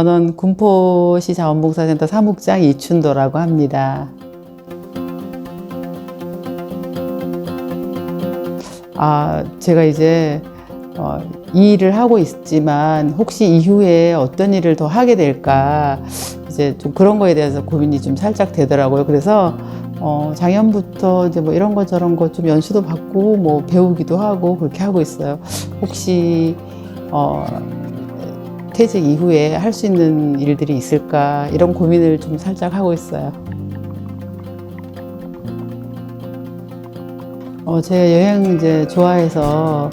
저는 군포시 자원봉사센터 사무장 이춘도라고 합니다. 아, 제가 이제 어, 이 일을 하고 있지만 혹시 이후에 어떤 일을 더 하게 될까 이제 좀 그런 거에 대해서 고민이 좀 살짝 되더라고요. 그래서 어, 작년부터 이제 뭐 이런 거 저런 거 좀 연수도 받고 뭐 배우기도 하고 그렇게 하고 있어요. 혹시 어, 퇴직 이후에 할 수 있는 일들이 있을까 이런 고민을 좀 살짝 하고 있어요. 어, 제가 여행 이제 좋아해서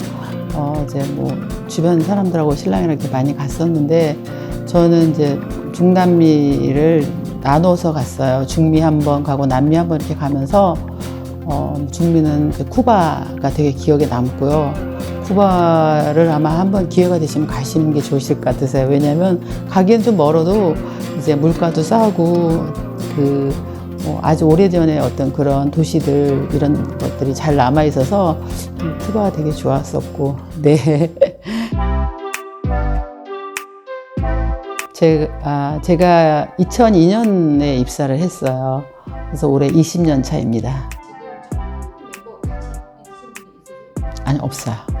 어, 이제 뭐 주변 사람들하고 신랑이랑 이렇게 많이 갔었는데 저는 이제 중남미를 나눠서 갔어요. 중미 한 번 가고 남미 한 번 이렇게 가면서 어, 중미는 이제 쿠바가 되게 기억에 남고요. 쿠바를 아마 한번 기회가 되시면 가시는 게 좋으실 것 같으세요. 왜냐하면 가기엔 좀 멀어도 이제 물가도 싸고 그 뭐 아주 오래전에 어떤 그런 도시들 이런 것들이 잘 남아 있어서 음, 쿠바가 되게 좋았었고 네. 제가, 아, 제가 2002년에 입사를 했어요. 그래서 올해 20년 차입니다. 아니, 없어요.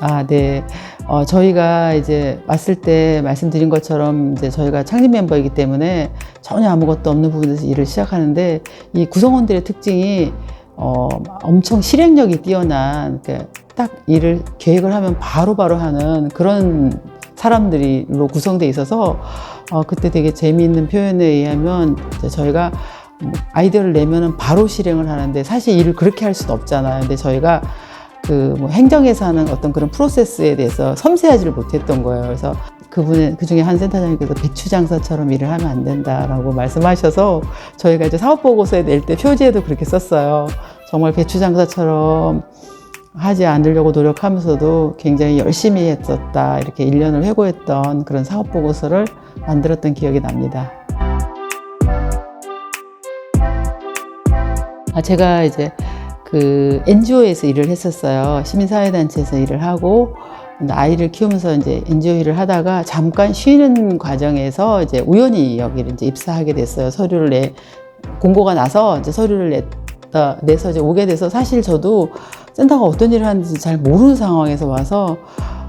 아, 네. 어, 저희가 이제 왔을 때 말씀드린 것처럼 이제 저희가 창립 멤버이기 때문에 전혀 아무것도 없는 부분에서 일을 시작하는데 이 구성원들의 특징이 어, 엄청 실행력이 뛰어난 그딱 일을 계획을 하면 바로바로 하는 그런 사람들로 구성돼 있어서 어, 그때 되게 재미있는 표현에 의하면 저희가 뭐 아이디어를 내면은 바로 실행을 하는데 사실 일을 그렇게 할 수는 없잖아요. 근데 저희가 그 뭐 행정에서 하는 어떤 그런 프로세스에 대해서 섬세하지를 못했던 거예요. 그래서 그분의 그 중에 한 센터장님께서 배추 장사처럼 일을 하면 안 된다라고 말씀하셔서 저희가 이제 사업 보고서에 낼 때 표지에도 그렇게 썼어요. 정말 배추 장사처럼 하지 않으려고 노력하면서도 굉장히 열심히 했었다. 이렇게 1년을 회고했던 그런 사업 보고서를 만들었던 기억이 납니다. 아, 제가 이제 그 NGO에서 일을 했었어요. 시민사회단체에서 일을 하고 아이를 키우면서 이제 NGO 일을 하다가 잠깐 쉬는 과정에서 이제 우연히 여기를 이제 입사하게 됐어요. 서류를 내 공고가 나서 이제 서류를 냈다 내서 이제 오게 돼서 사실 저도 센터가 어떤 일을 하는지 잘 모르는 상황에서 와서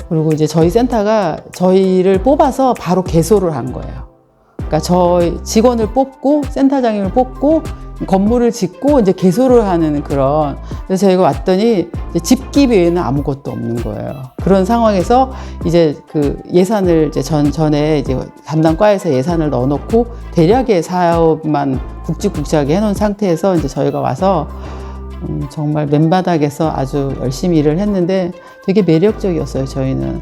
그리고 이제 저희 센터가 저희를 뽑아서 바로 개소를 한 거예요. 그러니까 저희 직원을 뽑고 센터장님을 뽑고 건물을 짓고 이제 개소를 하는 그런 그래서 저희가 왔더니 집기 외에는 아무것도 없는 거예요. 그런 상황에서 이제 그 예산을 이제 전 전에 이제 담당 과에서 예산을 넣어놓고 대략의 사업만 굵직굵직하게 해놓은 상태에서 이제 저희가 와서 음, 정말 맨바닥에서 아주 열심히 일을 했는데 되게 매력적이었어요. 저희는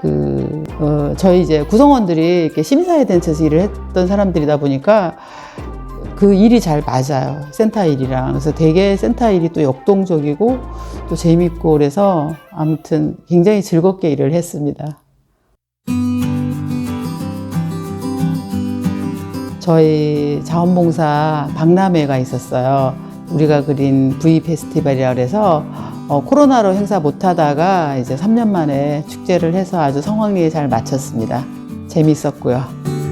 그 어, 저희 이제 구성원들이 이렇게 시민사회단체에서 일을 했던 사람들이다 보니까 그 일이 잘 맞아요. 센터 일이랑. 그래서 되게 센터 일이 또 역동적이고 또 재밌고 그래서 아무튼 굉장히 즐겁게 일을 했습니다. 저희 자원봉사 박람회가 있었어요. 우리가 그린 V 페스티벌이라 그래서 어, 코로나로 행사 못 하다가 이제 3년 만에 축제를 해서 아주 성황리에 잘 마쳤습니다. 재밌었고요.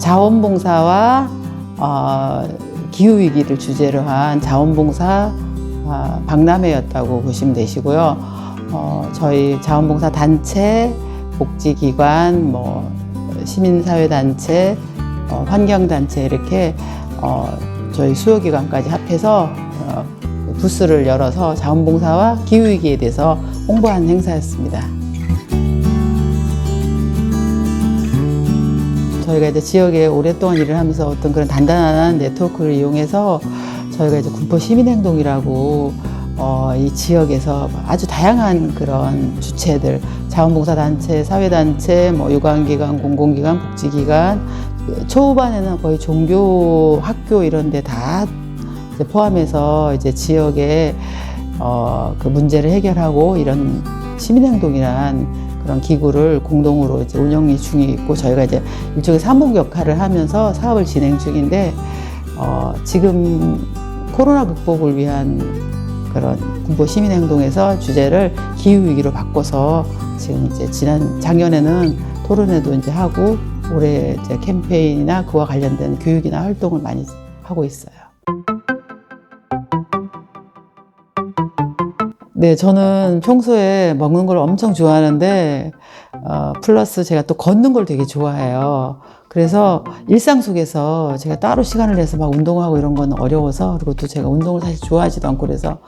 자원봉사와 어, 기후위기를 주제로 한 자원봉사 어, 박람회였다고 보시면 되시고요. 어, 저희 자원봉사 단체, 복지기관, 뭐 시민사회단체, 어, 환경단체 이렇게 어, 저희 수요기관까지 합해서 어, 부스를 열어서 자원봉사와 기후위기에 대해서 홍보하는 행사였습니다. 저희가 이제 지역에 오랫동안 일을 하면서 어떤 그런 단단한 네트워크를 이용해서 저희가 이제 군포 시민행동이라고 어, 이 지역에서 아주 다양한 그런 주체들, 자원봉사단체, 사회단체, 뭐 유관기관, 공공기관, 복지기관, 그 초반에는 거의 종교 학교 이런 데 다 포함해서 이제 지역의 어, 그 문제를 해결하고 이런 시민행동이란 그런 기구를 공동으로 이제 운영 중에 있고 저희가 이제 일종의 사목 역할을 하면서 사업을 진행 중인데 어, 지금 코로나 극복을 위한 그런 군포 시민 행동에서 주제를 기후 위기로 바꿔서 지금 이제 지난 작년에는 토론회도 이제 하고 올해 이제 캠페인이나 그와 관련된 교육이나 활동을 많이 하고 있어요. 네, 저는 평소에 먹는 걸 엄청 좋아하는데, 어, 플러스 제가 또 걷는 걸 되게 좋아해요. 그래서 일상 속에서 제가 따로 시간을 내서 막 운동하고 이런 건 어려워서, 그리고 또 제가 운동을 사실 좋아하지도 않고 그래서,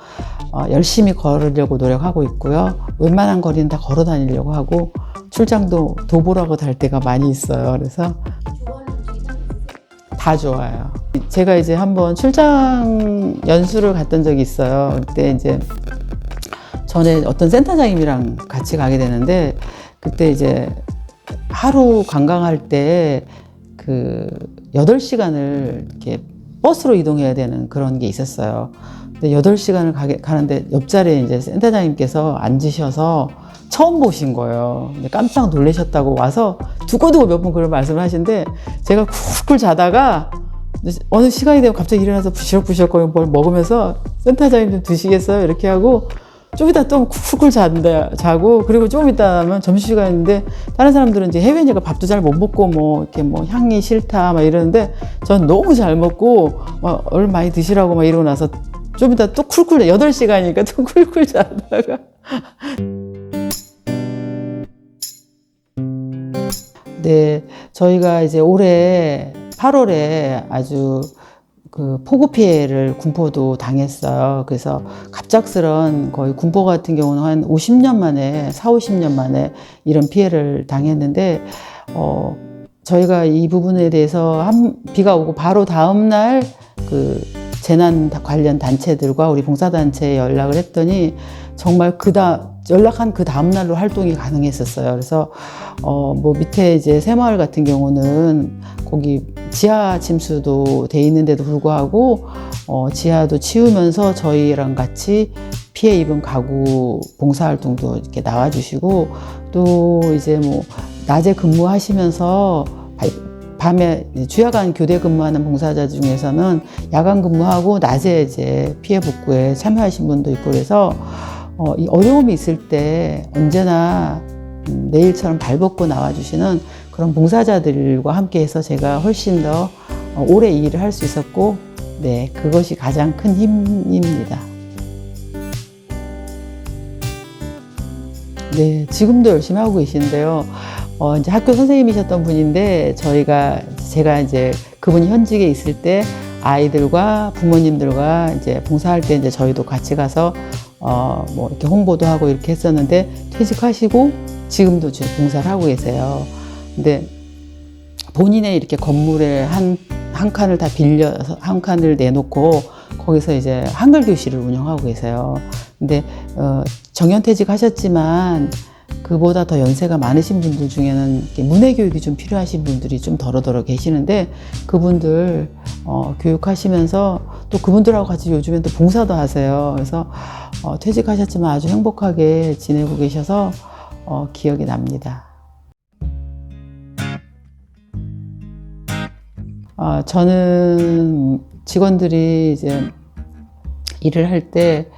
어, 열심히 걸으려고 노력하고 있고요. 웬만한 거리는 다 걸어 다니려고 하고, 출장도 도보라고 달 때가 많이 있어요. 그래서 다 좋아요. 제가 이제 한번 출장 연수를 갔던 적이 있어요. 그때 이제 전에 어떤 센터장님이랑 같이 가게 되는데 그때 이제 하루 관광할 때그 8시간을 이렇게 버스로 이동해야 되는 그런 게 있었어요. 근데 8시간을 가게, 가는데 옆자리에 이제 센터장님께서 앉으셔서 처음 보신 거예요. 깜짝 놀라셨다고 와서 두고두고 몇 번 그런 말씀을 하시는데 제가 쿨쿨 자다가 어느 시간이 되면 갑자기 일어나서 부시럭부시럭 뭘 먹으면서 센터장님 좀 드시겠어요? 이렇게 하고 좀 이따 또 쿨쿨 잔다, 자고, 그리고 조금 이따 하면 점심시간인데, 다른 사람들은 이제 해외니까 밥도 잘 못 먹고, 뭐, 이렇게 뭐, 향이 싫다, 막 이러는데, 전 너무 잘 먹고, 막, 얼 많이 드시라고 막 이러고 나서, 좀 이따 또 쿨쿨, 8시간이니까 또 쿨쿨 자다가. 네, 저희가 이제 올해 8월에 아주 그 폭우 피해를 군포도 당했어요. 그래서 갑작스런 거의 군포 같은 경우는 한 50년 만에, 4, 50년 만에 이런 피해를 당했는데, 어, 저희가 이 부분에 대해서 한, 비가 오고 바로 다음날 그 재난 관련 단체들과 우리 봉사단체에 연락을 했더니 정말 그다 연락한 그 다음 날로 활동이 가능했었어요. 그래서 어 뭐 밑에 이제 새마을 같은 경우는 거기 지하 침수도 돼 있는데도 불구하고 어 지하도 치우면서 저희랑 같이 피해 입은 가구 봉사 활동도 이렇게 나와주시고 또 이제 뭐 낮에 근무하시면서 밤에 주야간 교대 근무하는 봉사자 중에서는 야간 근무하고 낮에 이제 피해 복구에 참여하신 분도 있고 그래서 어, 이 어려움이 있을 때 언제나 음, 내일처럼 발벗고 나와주시는 그런 봉사자들과 함께해서 제가 훨씬 더 어, 오래 이 일을 할 수 있었고, 네, 그것이 가장 큰 힘입니다. 네, 지금도 열심히 하고 계신데요. 어, 이제 학교 선생님이셨던 분인데, 저희가, 제가 이제 그분이 현직에 있을 때 아이들과 부모님들과 이제 봉사할 때 이제 저희도 같이 가서 어, 뭐 이렇게 홍보도 하고 이렇게 했었는데 퇴직하시고 지금도 지금 봉사를 하고 계세요. 근데 본인의 이렇게 건물에 한, 한 칸을 다 빌려서 한 칸을 내놓고 거기서 이제 한글 교실을 운영하고 계세요. 근데 어, 정년퇴직 하셨지만 그보다 더 연세가 많으신 분들 중에는 문해 교육이 좀 필요하신 분들이 좀 더러더러 계시는데 그분들 어, 교육하시면서 또 그분들하고 같이 요즘엔 또 봉사도 하세요. 그래서 어, 퇴직하셨지만 아주 행복하게 지내고 계셔서 어, 기억이 납니다. 어, 저는 직원들이 이제 일을 할때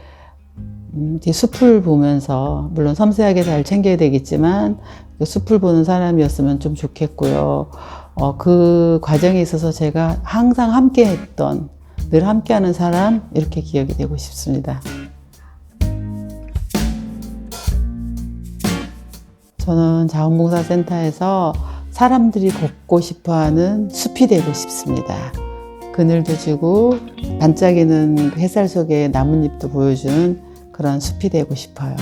음, 숲을 보면서 물론 섬세하게 잘 챙겨야 되겠지만 그 숲을 보는 사람이었으면 좀 좋겠고요. 어, 그 과정에 있어서 제가 항상 함께 했던 늘 함께하는 사람 이렇게 기억이 되고 싶습니다. 저는 자원봉사센터에서 사람들이 걷고 싶어하는 숲이 되고 싶습니다. 그늘도 주고 반짝이는 햇살 속에 나뭇잎도 보여주는 그런 숲이 되고 싶어요.